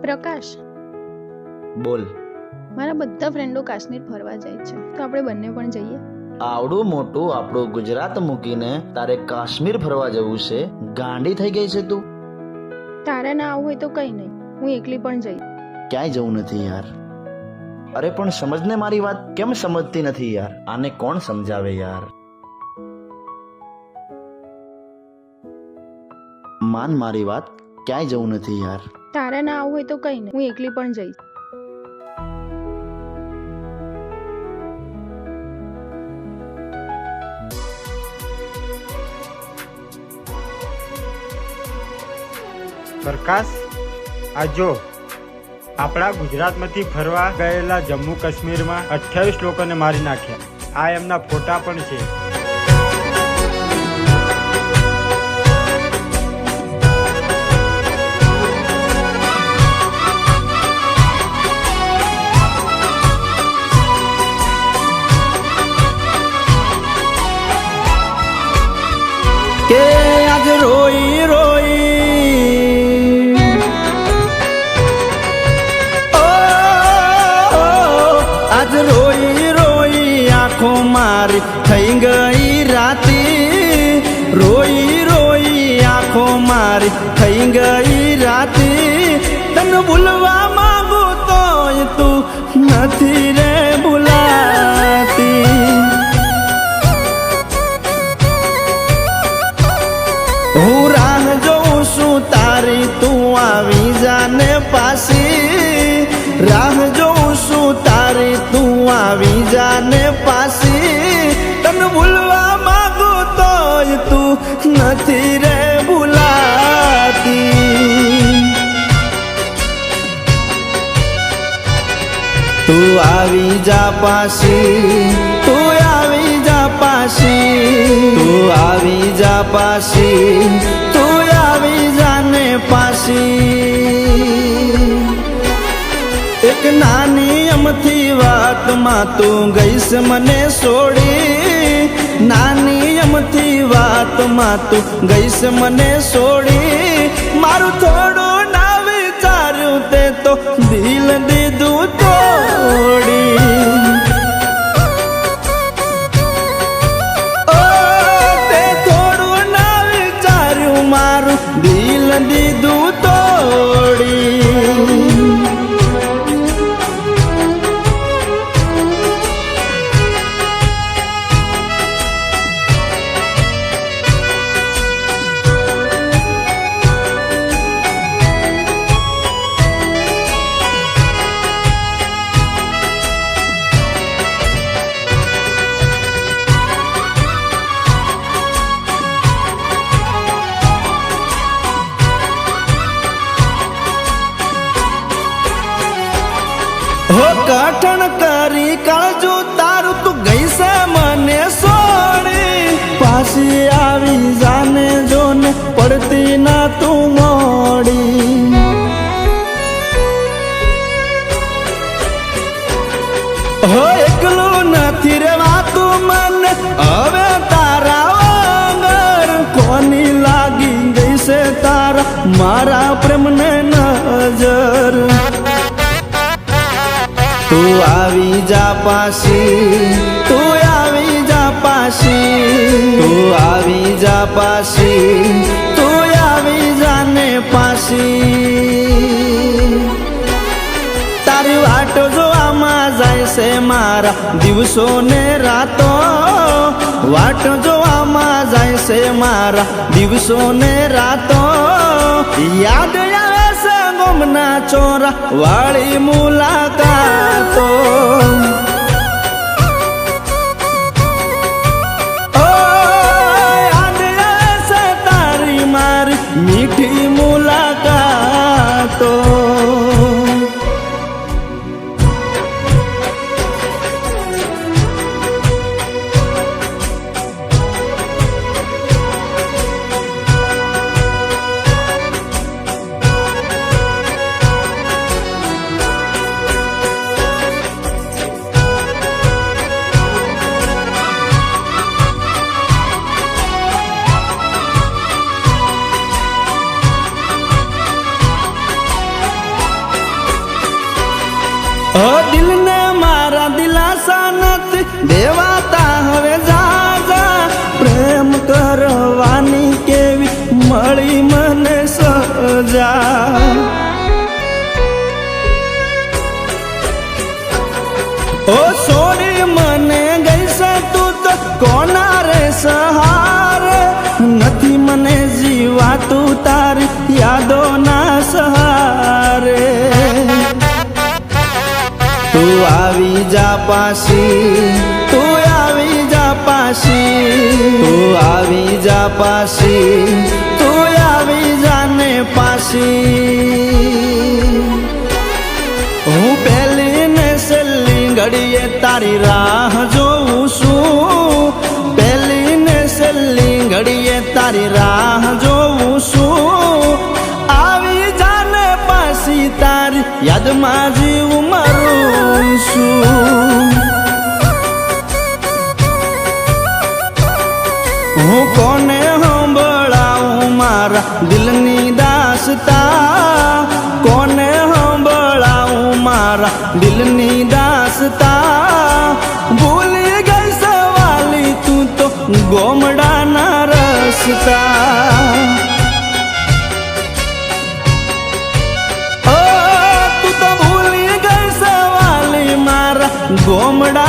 પ્રકાશ. બોલ. મારા બધા ફ્રેન્ડો કાશ્મીર ફરવા જાય છે. તો આપણે બંને પણ જઈએ? આવડું મોટું આપણું ગુજરાત મૂકીને તારે કાશ્મીર ફરવા જવું છે. ગાંડી થઈ ગઈ છે તું? તારે ના આવવું હોય તો કંઈ નહીં. હું એકલી પણ જઈ. ક્યાંય જવું નથી યાર. અરે પણ સમજને મારી વાત. કેમ સમજતી નથી યાર? આને કોણ સમજાવે યાર? માન મારી વાત ક્યાંય જવું નથી યાર. તારે ના આવવું હોય તો કંઈ નહીં. હું એકલી પણ જઈશ. પ્રકાશ આ જો આપણા ગુજરાતમાંથી ફરવા ગયેલા જમ્મુ કાશ્મીરમાં અઠ્યાવીસ લોકોને મારી નાખ્યા. આ એમના ફોટા પણ છે. કે આજ રોઈ રોઈ. ઓ આજ રોઈ રોઈ આંખો મારી થઈ ગઈ રાતી. રોઈ રોઈ આંખો મારી થઈ ગઈ રાતી. તને ભૂલવા આવી જાને પાસી. તને ભૂલવા માંગુ તોય તું નથી રે ભૂલાતી. તું આવી જા પાસી. તું આવી જા પાસી. તું આવી જા પાસી. તું આવી જાને પાસી. એક અમથી વાતમાં તું ગઈશ મને છોડી નાની અમથી વાતમાં તું ગઈશ મને છોડી મારું થોડું ના વિચાર્યું તે તો દિલ દીધું તોડી. તે થોડું ના વિચાર્યું મારું દિલ દીધું કઠણ કરી કાળજો તારું તું ગઈ છે મને સોડી. પાછી આવી જાને જોને, પડતી ના તું મોડી. હો, એકલું નથી રેવાતું મને, હવે તારા વગર કોની લાગી ગઈ છે તારા? મારા તું આવી જા પાસી તું આવી જા પાસી તું આવી જા પાસી તું આવી જાને પાસી તારી વાટો જોવામાં જાય છે મારા દિવસો ને રાતો, વાટ જોવામાં જાય છે મારા દિવસો ને રાતો. યાદ છે ગમના ચોરા વાળી મારી મીઠી મુલાકાતો પાસી તું આવી જા પાસી તું આવી જા પાસી તું આવી જાને પાસી હું પહેલી ને છેલ્લી ઘડીએ તારી રાહ જોઉં છું. પહેલી ને છેલ્લી ઘડીએ તારી રાહ જોઉં છું. આવી જાને પાછી તારી યાદમાં જીવ છું હું કોને હંભળાવું મારા દિલની દાસતા? કોને હંભળાવું મારા દિલની દાસતા? ભૂલી ગઈ સવાલી તું તો ગોમડાના રસતા. கோமடா